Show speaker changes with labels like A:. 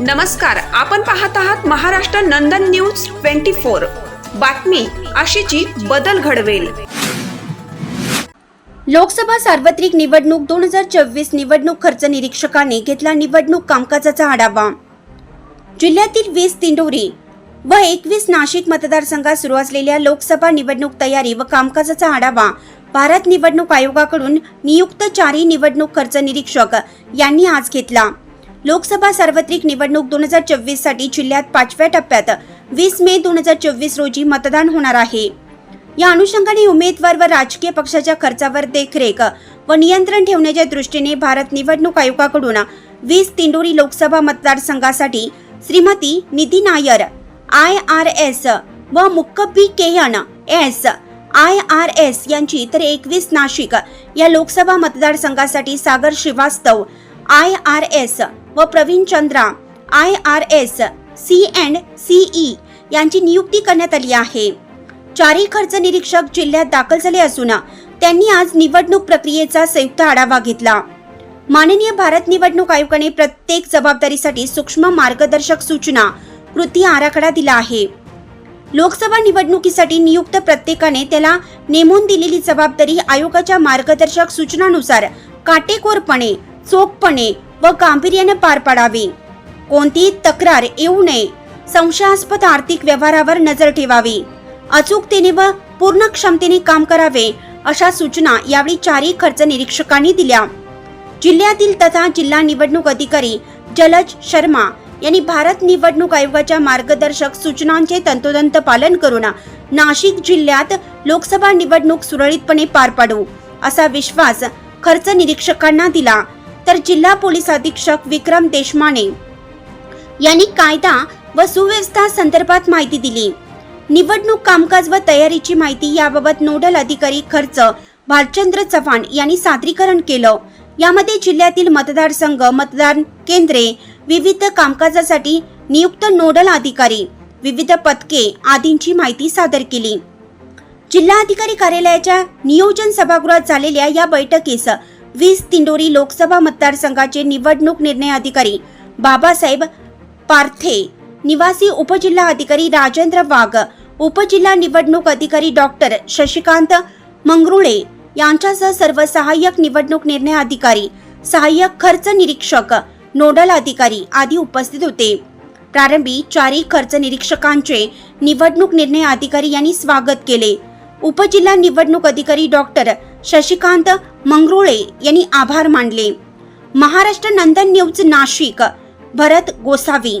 A: नमस्कार आपण पाहत आहात Maharashtra Nandan news twenty four. बातमी अशीची बदल घडवेल.
B: लोकसभा सार्वत्रिक निवडणूक दोन हजार चोवीस निवडणूक खर्च निरीक्षकाने घेतला निवडणूक कामकाजाचा आढावा. जिल्ह्यातील वीस तिंडोरी व एकवीस नाशिक मतदारसंघात सुरू असलेल्या लोकसभा निवडणूक तयारी व कामकाजाचा आढावा भारत निवडणूक आयोगाकडून नियुक्त चारही निवडणूक खर्च निरीक्षक यांनी आज घेतला. लोकसभा सार्वत्रिक निवडणूक दोन हजार चोवीससाठी जिल्ह्यात पाचव्या टप्प्यात वीस मे दोन हजार चोवीस रोजी मतदान होणार आहे. या अनुषंगाने उमेदवार व राजकीय पक्षाच्या खर्चावर देखरेख व नियंत्रण ठेवण्याच्या दृष्टीने भारत निवडणूक आयोगाकडून वीस तिंडोरी लोकसभा मतदारसंघासाठी Shrimati Nidhi Nair I R S व मुक्कबी केयन एस आय आर एस यांची तर एकवीस नाशिक या लोकसभा मतदारसंघासाठी Sagar Shrivastava I R S व Praveen Chandra I R S C and CE यांची नियुक्ती करण्यात आली आहे. चारही खर्च निरीक्षक जिल्ह्यात दाखल झाले असून त्यांनी आज निवडणूक प्रक्रियेचा संयुक्त आढावा घेतला. माननीय भारत निवडणूक आयोगाने प्रत्येक जबाबदारीसाठी सूक्ष्म मार्गदर्शक सूचना कृती आराखडा दिला आहे. लोकसभा निवडणुकीसाठी नियुक्त प्रत्येकाने त्याला नेमून दिलेली जबाबदारी आयोगाच्या मार्गदर्शक सूचनानुसार काटेकोरपणे चोखपणे व गांभीर्याने पार पाडावी. कोणतीही तक्रार येऊ नये. संशयास्पद आर्थिक व्यवहारावर नजर ठेवावी. अचूकतेने व पूर्ण क्षमतेने काम करावे अशा सूचना यावेळी चारही खर्च निरीक्षकांनी दिल्या. जिल्ह्यातील तथा जिल्हा निवडणूक अधिकारी जलज शर्मा यांनी भारत निवडणूक आयोगाच्या मार्गदर्शक सूचनांचे तंतोतंत पालन करून नाशिक जिल्ह्यात लोकसभा निवडणूक सुरळीतपणे पार पाडू असा विश्वास खर्च निरीक्षकांना दिला. तर जिल्हा पोलीस अधीक्षक विक्रम देशमाने यांनी कायदा व सुव्यवस्था संदर्भात माहिती दिली. निवडणूक कामकाज व तयारीची माहिती याबाबत नोडल अधिकारी खर्च भालचंद्र चव्हाण यांनी सादरीकरण केलं. यामध्ये जिल्ह्यातील मतदारसंघ मतदान केंद्रे विविध कामकाजासाठी नियुक्त नोडल अधिकारी विविध पथके आदींची माहिती सादर केली. जिल्हाधिकारी कार्यालयाच्या नियोजन सभागृहात झालेल्या या बैठकीस वीस तिंडोरी लोकसभा मतदारसंघाचे निवडणूक निर्णय अधिकारी बाबासाहेब पारथे निवासी उपजिल्हा अधिकारी राजेंद्र वाघ उपजिल्हा निवडणूक अधिकारी डॉक्टर शशिकांत मंगरुळे यांच्यासह सर्व सहाय्यक निवडणूक निर्णय अधिकारी सहाय्यक खर्च निरीक्षक नोडल अधिकारी आदी उपस्थित होते. प्रारंभी चारही खर्च निरीक्षकांचे निवडणूक निर्णय अधिकारी यांनी स्वागत केले. उपजिल्हा निवडणूक अधिकारी डॉक्टर शशिकांत मंगरुळे यांनी आभार मानले. महाराष्ट्र नंदन न्यूज नाशिक भरत गोसावी.